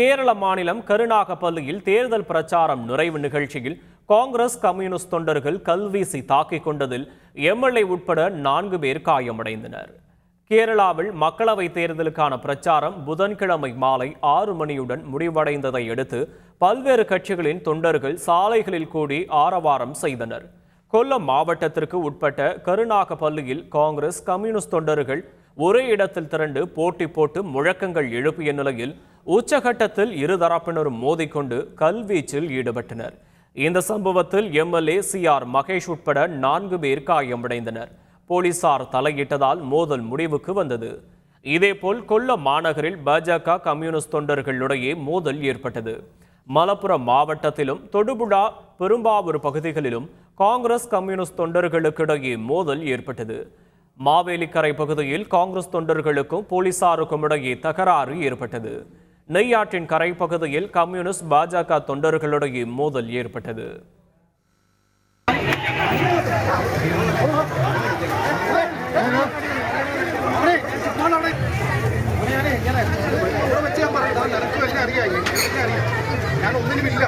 கேரள மாநிலம் கருணாகப்பள்ளியில் தேர்தல் பிரச்சாரம் நிறைவு நிகழ்ச்சியில் காங்கிரஸ் கம்யூனிஸ்ட் தொண்டர்கள் கல்வீசி தாக்கிக் கொண்டதில் எம்எல்ஏ உட்பட நான்கு பேர் காயமடைந்தனர். கேரளாவில் மக்களவைத் தேர்தலுக்கான பிரச்சாரம் புதன்கிழமை மாலை ஆறு மணியுடன் முடிவடைந்ததை அடுத்து பல்வேறு கட்சிகளின் தொண்டர்கள் சாலைகளில் கூடி ஆரவாரம் செய்தனர். கொல்லம் மாவட்டத்திற்கு உட்பட்ட கருணாகப்பள்ளியில் காங்கிரஸ் கம்யூனிஸ்ட் தொண்டர்கள் ஒரே இடத்தில் திரண்டு போட்டி போட்டு முழக்கங்கள் எழுப்பிய நிலையில் உச்சகட்டத்தில் இருதரப்பினரும் மோதிக்கொண்டு கல்வீச்சில் ஈடுபட்டனர். இந்த சம்பவத்தில் எம்எல்ஏ சி ஆர் மகேஷ் உட்பட நான்கு பேர் காயமடைந்தனர். போலீசார் தலையிட்டதால் மோதல் முடிவுக்கு வந்தது. இதேபோல் கொல்ல மாநகரில் பாஜக கம்யூனிஸ்ட் தொண்டர்களிடையே மோதல் ஏற்பட்டது. மலப்புரம் மாவட்டத்திலும் தொடுபுழா பெரும்பாவூர் பகுதிகளிலும் காங்கிரஸ் கம்யூனிஸ்ட் தொண்டர்களுக்கிடையே மோதல் ஏற்பட்டது. மாவேலிக்கரை பகுதியில் காங்கிரஸ் தொண்டர்களுக்கும் போலீசாருக்கும் இடையே தகராறு ஏற்பட்டது நெய்யாற்றின் கரை பகுதியில் கம்யூனிஸ்ட் பாஜக தொண்டர்களுடைய மோதல் ஏற்பட்டது ഇവിടെ വെച്ച് ഞാൻ പറയണ്ട നിനക്ക് എല്ലാം അറിയാം എനിക്കെല്ലാം അറിയാം ഞാൻ ഒന്നിനുമില്ല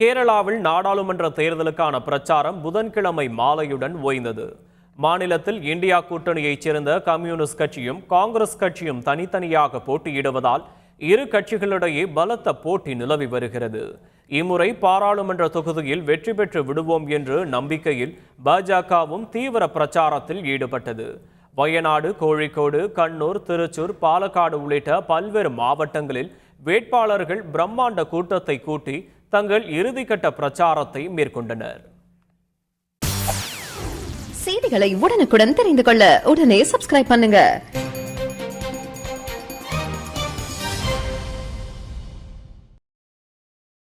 கேரளாவில் நாடாளுமன்ற தேர்தலுக்கான பிரச்சாரம் புதன்கிழமை மாலையுடன் ஓய்ந்தது மாநிலத்தில் இந்தியா கூட்டணியைச் சேர்ந்த கம்யூனிஸ்ட் கட்சியும் காங்கிரஸ் கட்சியும் தனித்தனியாக போட்டியிடுவதால் இரு கட்சிகளிடையே பலத்த போட்டி நிலவி வருகிறது இம்முறை பாராளுமன்ற தொகுதியில் வெற்றி பெற்று விடுவோம் என்று நம்பிக்கையில் பாஜகவும் தீவிர பிரச்சாரத்தில் ஈடுபட்டது வயநாடு கோழிக்கோடு கண்ணூர் திருச்சூர் பாலக்காடு உள்ளிட்ட பல்வேறு மாவட்டங்களில் வேட்பாளர்கள் பிரம்மாண்ட கூட்டத்தை கூட்டி தங்கள் இறுதிக்கட்ட பிரச்சாரத்தை மேற்கொண்டனர். செய்திகளை உடனுக்குடன் தெரிந்து கொள்ள உடனே சப்ஸ்கிரைப் பண்ணுங்க.